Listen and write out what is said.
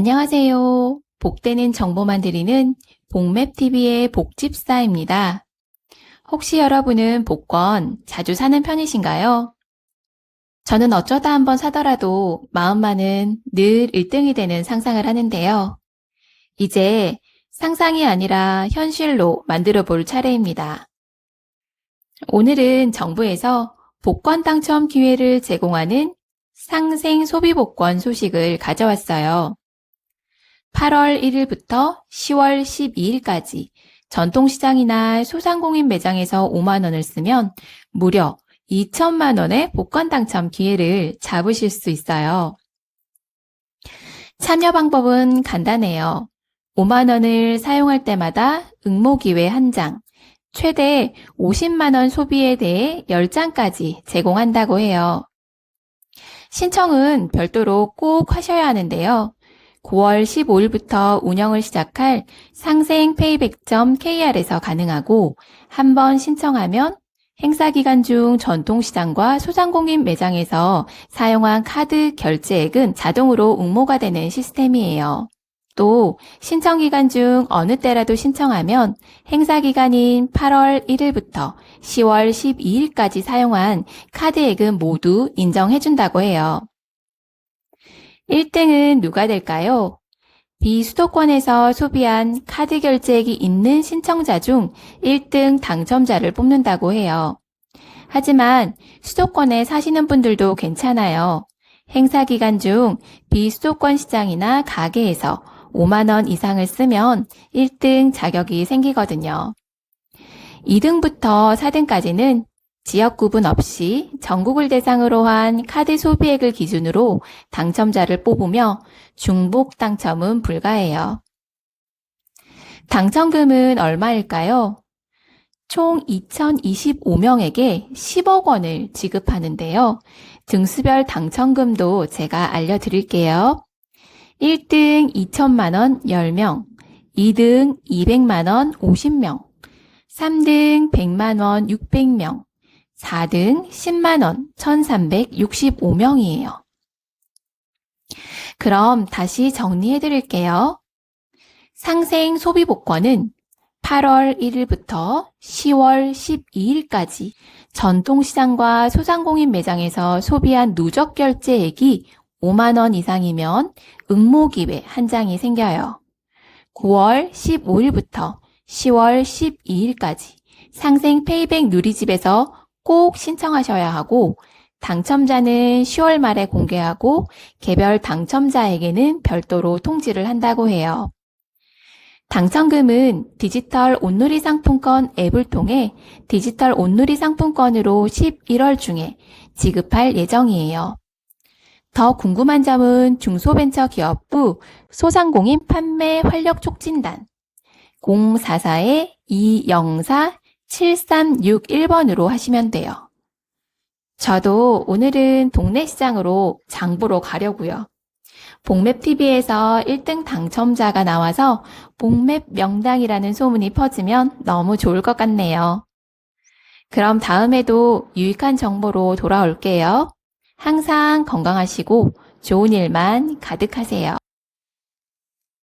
안녕하세요. 복되는 정보만 드리는 복맵TV의 복집사입니다. 혹시 여러분은 복권 자주 사는 편이신가요? 저는 어쩌다 한번 사더라도 마음만은 늘 1등이 되는 상상을 하는데요. 이제 상상이 아니라 현실로 만들어 볼 차례입니다. 오늘은 정부에서 복권 당첨 기회를 제공하는 상생 소비 복권 소식을 가져왔어요. 8월 1일부터 10월 12일까지 전통시장이나 소상공인 매장에서 5만 원을 쓰면 무려 2천만 원의 복권 당첨 기회를 잡으실 수 있어요. 참여 방법은 간단해요. 5만 원을 사용할 때마다 응모 기회 1장, 최대 50만원 소비에 대해 10장까지 제공한다고 해요. 신청은 별도로 꼭 하셔야 하는데요. 9월 15일부터 운영을 시작할 상생 페이백.kr에서 가능하고 한 번 신청하면 행사 기간 중 전통시장과 소상공인 매장에서 사용한 카드 결제액은 자동으로 응모가 되는 시스템이에요. 또 신청 기간 중 어느 때라도 신청하면 행사 기간인 8월 1일부터 10월 12일까지 사용한 카드액은 모두 인정해준다고 해요. 1등은 누가 될까요? 비수도권에서 소비한 카드 결제액이 있는 신청자 중 1등 당첨자를 뽑는다고 해요. 하지만 수도권에 사시는 분들도 괜찮아요. 행사 기간 중 비수도권 시장이나 가게에서 5만원 이상을 쓰면 1등 자격이 생기거든요. 2등부터 4등까지는 지역 구분 없이 전국을 대상으로 한 카드 소비액을 기준으로 당첨자를 뽑으며 중복 당첨은 불가해요. 당첨금은 얼마일까요? 총 2025명에게 10억 원을 지급하는데요. 등수별 당첨금도 제가 알려드릴게요. 1등 2천만 원 10명, 2등 200만 원 50명, 3등 100만 원 600명, 4등 10만원 1365명이에요. 그럼 다시 정리해 드릴게요. 상생 소비 복권은 8월 1일부터 10월 12일까지 전통시장과 소상공인 매장에서 소비한 누적 결제액이 5만원 이상이면 응모기회 한 장이 생겨요. 9월 15일부터 10월 12일까지 상생 페이백 누리집에서 꼭 신청하셔야 하고 당첨자는 10월 말에 공개하고 개별 당첨자에게는 별도로 통지를 한다고 해요. 당첨금은 디지털 온누리 상품권 앱을 통해 디지털 온누리 상품권으로 11월 중에 지급할 예정이에요. 더 궁금한 점은 중소벤처기업부 소상공인 판매 활력 촉진단 044-204 7361번으로 하시면 돼요. 저도 오늘은 동네 시장으로 장보러 가려고요. 복맵TV에서 1등 당첨자가 나와서 복맵 명당이라는 소문이 퍼지면 너무 좋을 것 같네요. 그럼 다음에도 유익한 정보로 돌아올게요. 항상 건강하시고 좋은 일만 가득하세요.